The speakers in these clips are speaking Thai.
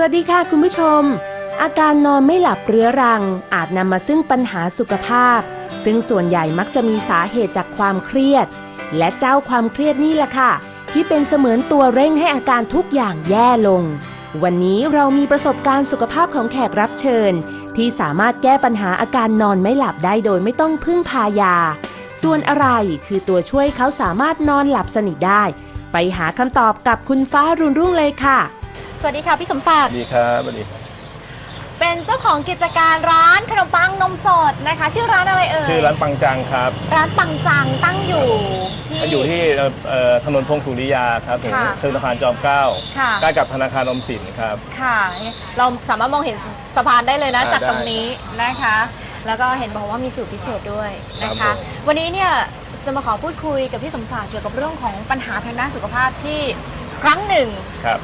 สวัสดีค่ะคุณผู้ชม อาการนอนไม่หลับเรื้อรัง อาจนำมาซึ่งปัญหาสุขภาพ ซึ่งส่วนใหญ่มักจะมีสาเหตุจากความเครียด และเจ้าความเครียดนี่แหละค่ะ ที่เป็นเสมือนตัวเร่งให้อาการทุกอย่างแย่ลง วันนี้เรามีประสบการณ์สุขภาพของแขกรับเชิญ ที่สามารถแก้ปัญหาอาการนอนไม่หลับได้โดยไม่ต้องพึ่งพายา ส่วนอะไรคือตัวช่วยเขาสามารถนอนหลับสนิทได้ ไปหาคำตอบกับคุณฟ้ารุ่นรุ่งเลยค่ะ สวัสดีค่ะพี่สมศักสดิ์วัสดีครับสวัสดีครับเป็นเจ้าของกิจการร้านขนมปังนมสดนะคะ ชื่อร้านอะไรเอ่ยชื่อร้านปังจังครับ ร้านปังจังตั้งอยู่ที่ อยู่ที่เอ่อเอ่อถนนพงสุริยาครับถึงค่ะเชิงสะพานจอมเกล้าค่ะ ใกล้กับธนาคารออมสินครับ ค่ะ เราสามารถมองเห็นสะพานได้เลยนะ อ่าจากได้ตรงนี้นะคะ แล้วก็เห็นบอกว่ามีสูตรพิเศษด้วยนะครัคะ บผม วันนี้เนี่ยจะมาขอพูดคุยกับพี่สมศักดิ์เกี่ยวกับเรื่องของปัญหาทางด้านสุขภาพที่ครั้งหนึ่ง ครับ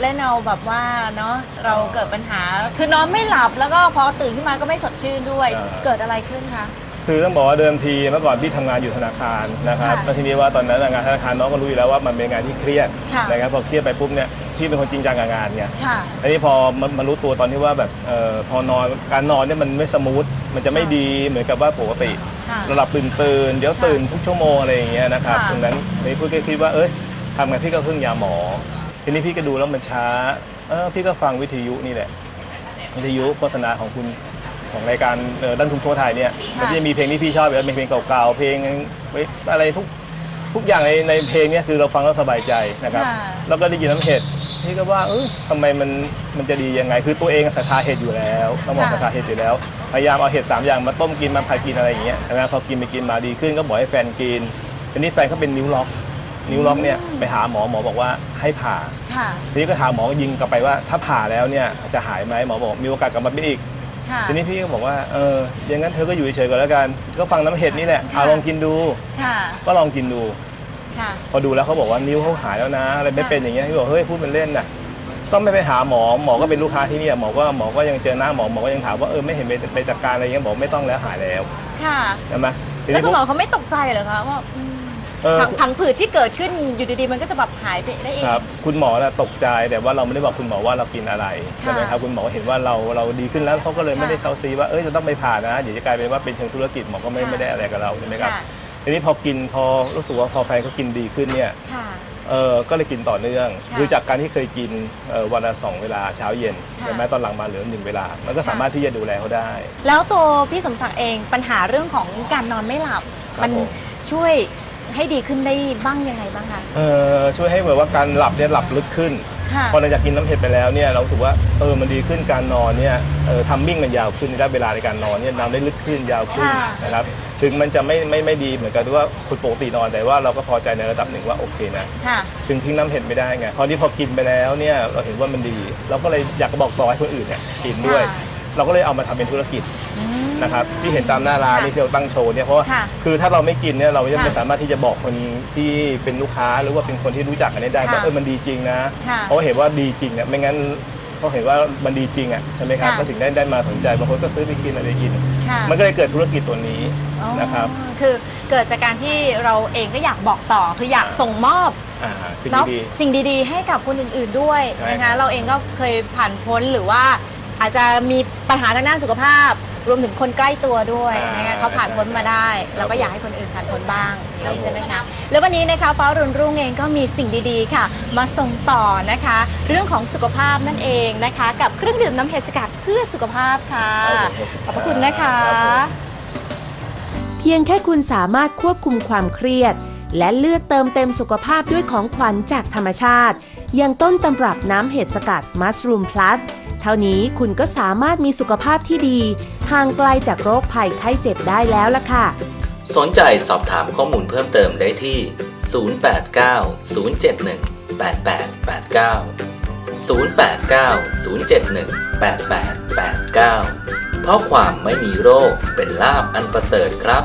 เล่นเอาแบบว่าเนาะเราเกิดปัญหา คือนอนไม่หลับแล้วก็พอตื่นขึ้นมาก็ไม่สดชื่นด้วย อ่า เกิดอะไรขึ้นคะ คือต้องบอกว่าเดิมทีเมื่อก่อนพี่ทำงานอยู่ธนาคารนะครับค่ะแล้วทีนี้ว่าตอนนั้นงานธนาคารน้องก็รู้อยู่แล้วว่ามันเป็นงานที่เครียดค่ะ นะครับพอเครียดไปปุ๊บเนี่ยพี่เป็นคนจริงจังกับงานไงค่ะ อันนี้พอมันมารู้ตัวตอนที่ว่าแบบเอ่อพอนอนการนอนเนี่ยมันไม่สมูทมันจะไม่ค่ะดีเหมือนกับว่าปกติค่ะเราหลับตื่นตื่นๆเดี๋ยวค่ะตื่นทุกชั่วโมงอะไรอย่างเงี้ยนะครับค่ะ ตรงนั้นนี่พี่ก็คิดว่าเอ้ยทำไงพี่ก็พึ่งยาหมอ ทีนี้พี่ก็ดูแล้วมันช้า เออพี่ก็ฟังวิทยุนี่แหละ วิทยุโฆษณาของคุณของรายการเอ่อด้านทุนทั่วไทยเนี่ยมันจะมีเพลงที่พี่ชอบอยู่แล้วเป็นเพลงเก่าๆเพลงอะไรทุกทุกอย่างในในเพลงเนี่ยคือเราฟังแล้วสบายใจนะครับ ค่ะ แล้วก็ได้ยินน้ำเห็ดพี่ก็ว่าเออทำไมมันมันจะดียังไง คือตัวเองศรัทธาเห็ดอยู่แล้วต้องบอกศรัทธาเห็ดอยู่แล้วพยายามเอาเห็ดสามอย่างมาต้มกินมาผัดกินอะไรอย่างเงี้ยนะพอกินไปกินมาดีขึ้นก็บอกให้แฟนกินทีนี้แฟนเขาเป็นนิ้วล็อก นิ้วล็อกเนี่ยไปหาหมอหมอบอกว่าให้ผ่า ค่ะ ทีนี้ก็ถามหมอยิงกลับไปว่า ถ้าผ่าแล้วเนี่ยจะหายไหมหมอบอกมีโอกาสกลับมาเป็นอีก ค่ะ ทีนี้พี่ก็บอกว่าเอออย่างนั้นเธอก็อยู่เฉยๆก่อนแล้วกัน ก็ฟังน้ำเห็ดนี่แหละค่ะ เอาลองกินดู ค่ะ ก็ลองกินดู ค่ะ พอดูแล้วเขาบอกว่านิ้วเขาหายแล้วนะอะไรไม่เป็นอย่างเงี้ยพี่บอกเฮ้ยพูดเป็นเล่นน่ะต้องไม่ไปหาหมอหมอก็เป็นลูกค้าที่เนี่ยหมอก็หมอก็ยังเจอหน้าหมอหมอก็ยังถามว่าเออไม่เห็นไปไปจัดการอะไรเงี้ยบอกไม่ต้องแล้วหายแล้วค่ะ ใช่ไหมทีแล้วนี้คุณหมพอวกเขาไม่ตกใจเหรอคะว่าอืม เออ ผังผังผืดที่เกิดขึ้นอยู่ดีๆมันก็จะแบบหายไปได้เอง ครับคุณหมอน่ะตกใจแต่ว่าเราไม่ได้บอกคุณหมอว่าเรากินอะไรใช่ไหมครับคุณหมอเห็นว่าเราเราดีขึ้นแล้วเขาก็เลยค่ะไม่ได้เซาซีว่าเอ้ยจะต้องไปผ่านะเดี๋ยวจะกลายเป็นว่าเป็นเชิงธุรกิจหมอก็ไม่ค่ะไม่ได้อะไรกับเราใช่ไหมครับค่ะ ทีนี้พอกินพอรู้สึกว่าพอแฟนเขากินดีขึ้นเนี่ยค่ะ เออก็เลยกินต่อเนื่องค่ะคือจากการที่เคยกินเอ่อวันละสองเวลาเช้าเย็นค่ะ ใช่ไหมตอนหลังมาเหลือหนึ่งเวลา มันก็ค่ะสามารถที่จะดูแลเขาได้ แล้วตัวพี่สมศักดิ์เองปัญหาเรื่องของการนอนไม่หลับ ครับมันผม ช่วย ให้ดีขึ้นได้บ้างยังไงบ้างคะเออช่วยให้แบบว่าการหลับเนี่ยหลับลึกขึ้น ค่ะ พอเราจากกินน้ำเห็ดไปแล้วเนี่ยเรารู้สึกว่าเออมันดีขึ้นการนอนเนี่ยเออทำมิ่งมันยาวขึ้นได้เวลาในการนอนเนี่ยนอนได้ลึกขึ้นยาวขึ้นค่ะ นะครับถึงมันจะไม่ไม่ไม่ดีเหมือนกันที่ว่าคุณปกตินอนแต่ว่าเราก็พอใจในระดับหนึ่งว่าโอเคนะ ค่ะ ถึงทิ้งน้ำเห็ดไม่ได้ไงพอที่พอกินไปแล้วเนี่ยเราเห็นว่ามันดี เราก็เลยอยากจะบอกต่อให้คนอื่นเนี่ยกินด้วย ค่ะ เราก็เลยเอามาทำเป็นธุรกิจอืม นะครับที่เห็นตามหน้าร้านค่ะนี่ที่เราตั้งโชว์เนี่ยเพราะว่าค่ะคือถ้าเราไม่กินเนี่ยเราจะค่ะไม่สามารถที่จะบอกคนที่เป็นลูกค้าหรือว่าเป็นคนที่รู้จักกันได้ค่ะว่าเออมันดีจริงนะค่ะเพราะเห็นว่าดีจริงอะไม่งั้นเขาเห็นว่ามันดีจริงอะใช่ไหมครับค่ะ ก็ถึงได้ได้มาสนใจบางคนก็ซื้อไปกินอะไรกิน ค่ะมันก็เลยเกิดธุรกิจตัวนี้อ๋อนะครับ คือเกิดจากการที่เราเองก็อยากบอกต่อ คืออยากส่งมอบ อ่าสิ่งเนาะดี สิ่งดีๆ ให้กับคนอื่นๆด้วยใช่นะครัคะ บเราเองก็เคยผ่านพ้นหรือว่าอาจจะมีปัญหาทางด้านสุขภาพ รวมถึงคนใกล้ตัวด้วยนะคะเขาผ่านพ้นมาได้ เราก็อยากให้คนอื่นผ่านพ้นบ้างนี่ใช่ไหมคะแล้ววันนี้นะคะฟ้ารุ่นรุ่งเองก็มีสิ่งดีๆค่ะ มาส่งต่อนะคะ เรื่องของสุขภาพนั่นเองนะคะ กับเครื่องดื่มน้ำเห็ดสกัดเพื่อสุขภาพค่ะขอบพระคุณนะคะ เพียงแค่คุณสามารถควบคุมความเครียด และเลือกเติมเต็มสุขภาพด้วยของขวัญจากธรรมชาติ อย่างต้นตำรับน้ำเห็ดสกัดมัสรูมพลัส เท่านี้คุณก็สามารถมีสุขภาพที่ดี ห่างไกลจากโรคภัยไข้เจ็บได้แล้วล่ะค่ะ สนใจสอบถามข้อมูลเพิ่มเติมได้ที่ 089 071 8889 089 071 8889 เพราะความไม่มีโรคเป็นลาบอันประเสริฐครับ